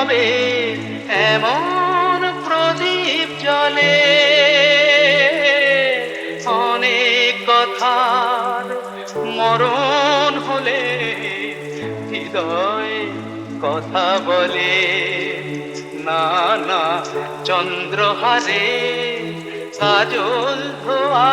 হবে এমন প্রদীপ জলে। অনেক কথার মরণ হলে হৃদয় কথা বলে, না না, চন্দ্রহারে, কাজল ধোয়া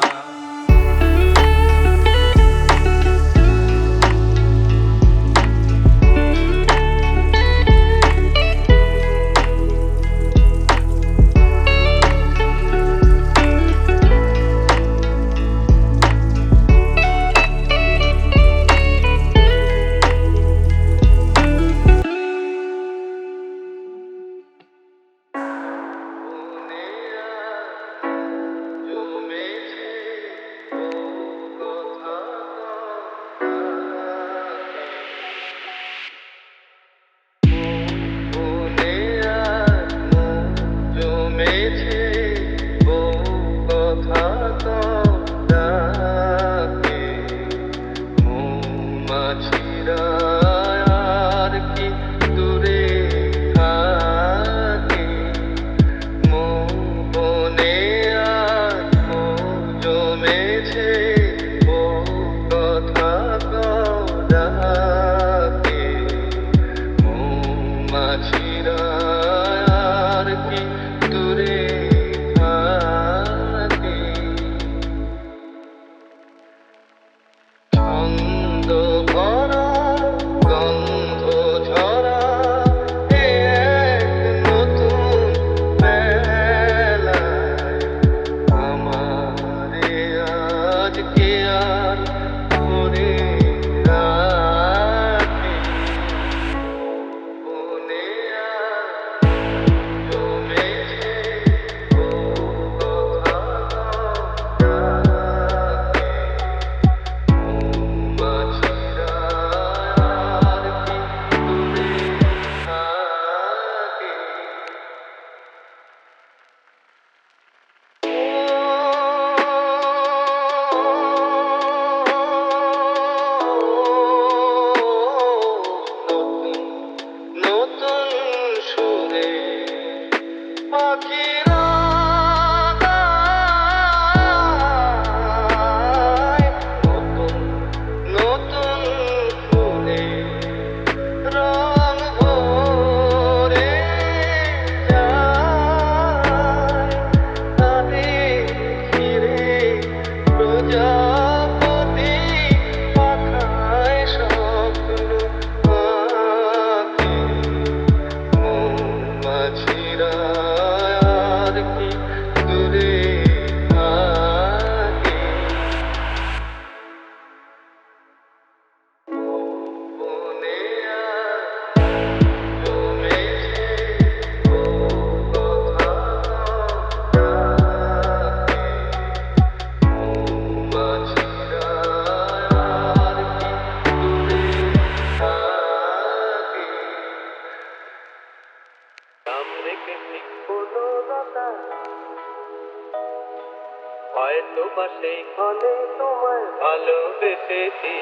হয়তো বা সেইখানে তোমায় ভালোবেসেছি।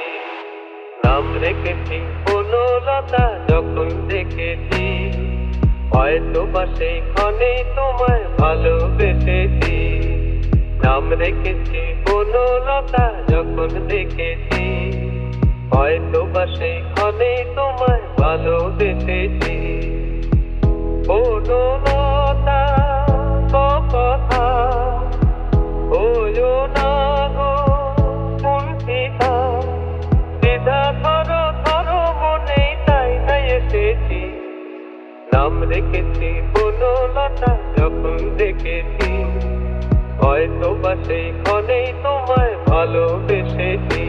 নাম রেখেছি লতা যখন দেখেছি। হয়তো বা সেইখানে তোমায় ভালোবেসেছি। নাম রেখেছি লতা যখন দেখেছি। হয়তো বা সেইখানে তোমায় ভালোবেসেছি। নাম রেখেছি বনলতা যখন দেখেছি। হয়তো বা সেইখানেই তোমায় ভালোবেসেছি।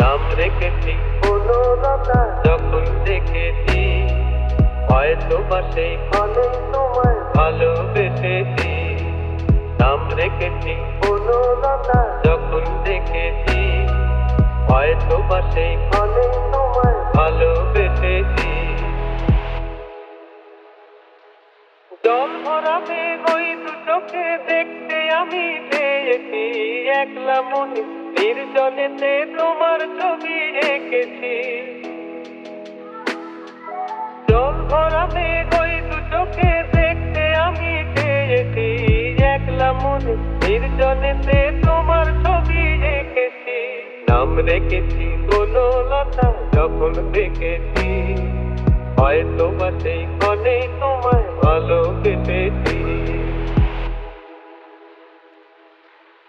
নাম রেখেছি বনলতা যখন দেখেছি। হয়তো বা সেইখানে তোমায় ভালোবেসেছি। নাম রেখেছি বনলতা যখন দেখেছি। হয়তো বা সেইখানে ভালোবেসেছি জল ভরা মেঘ ওই দু চোখে দেখতে আমি পেয়েছি। একলা মনে নির্জনেতে তোমার ছবি এঁকেছি। জল ভরা মেঘ ওই দু চোখে দেখতে আমি পেয়েছি। একলা মনে নির্জনেতে তোমার ছবি এঁকেছি। নাম রেখেছি কোনো লতা যখন দেখেছি হয়তো বা সেই ক্ষণে তোমায় ভালোবেসেছি।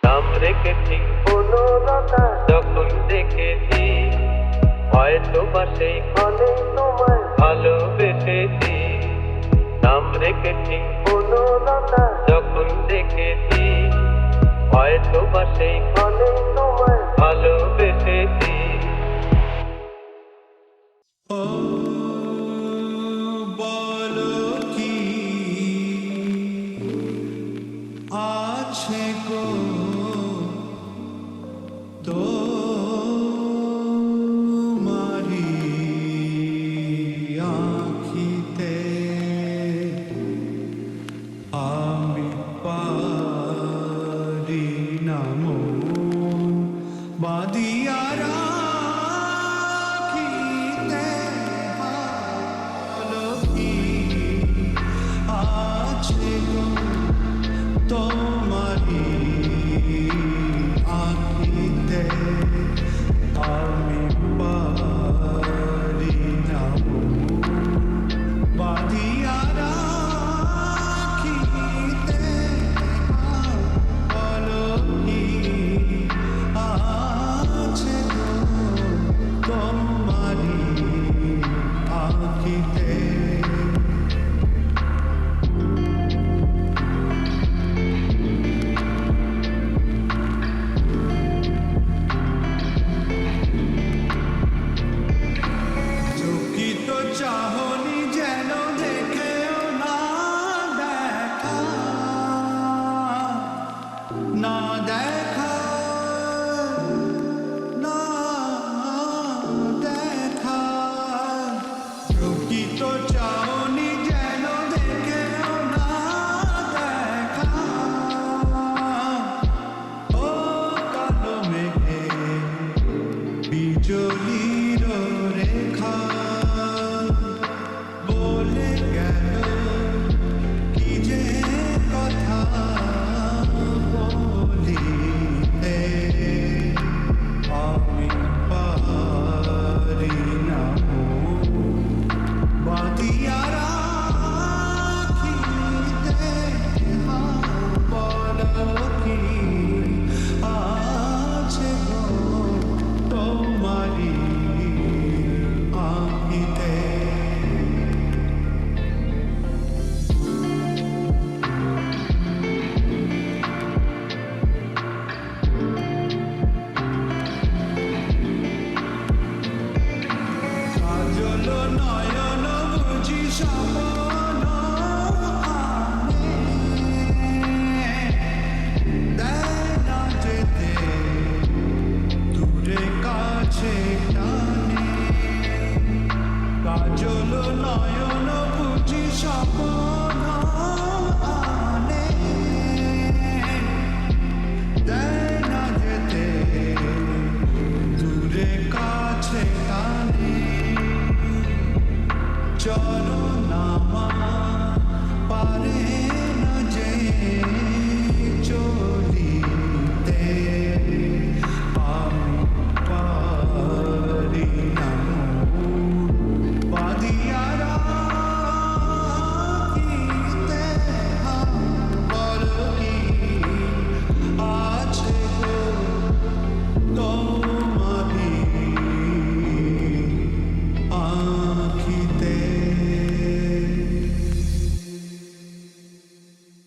নাম রেখেছি কোনো লতা যখন দেখেছি হয়তো বা সেই ক্ষণে তোমায় ভালোবেসেছি। নাম রেখেছি কোনো লতা যখন দেখেছি হয়তো বা সেইখানে তোমায় ভালোবেসেছি বলো কি? আছে গো তোমারি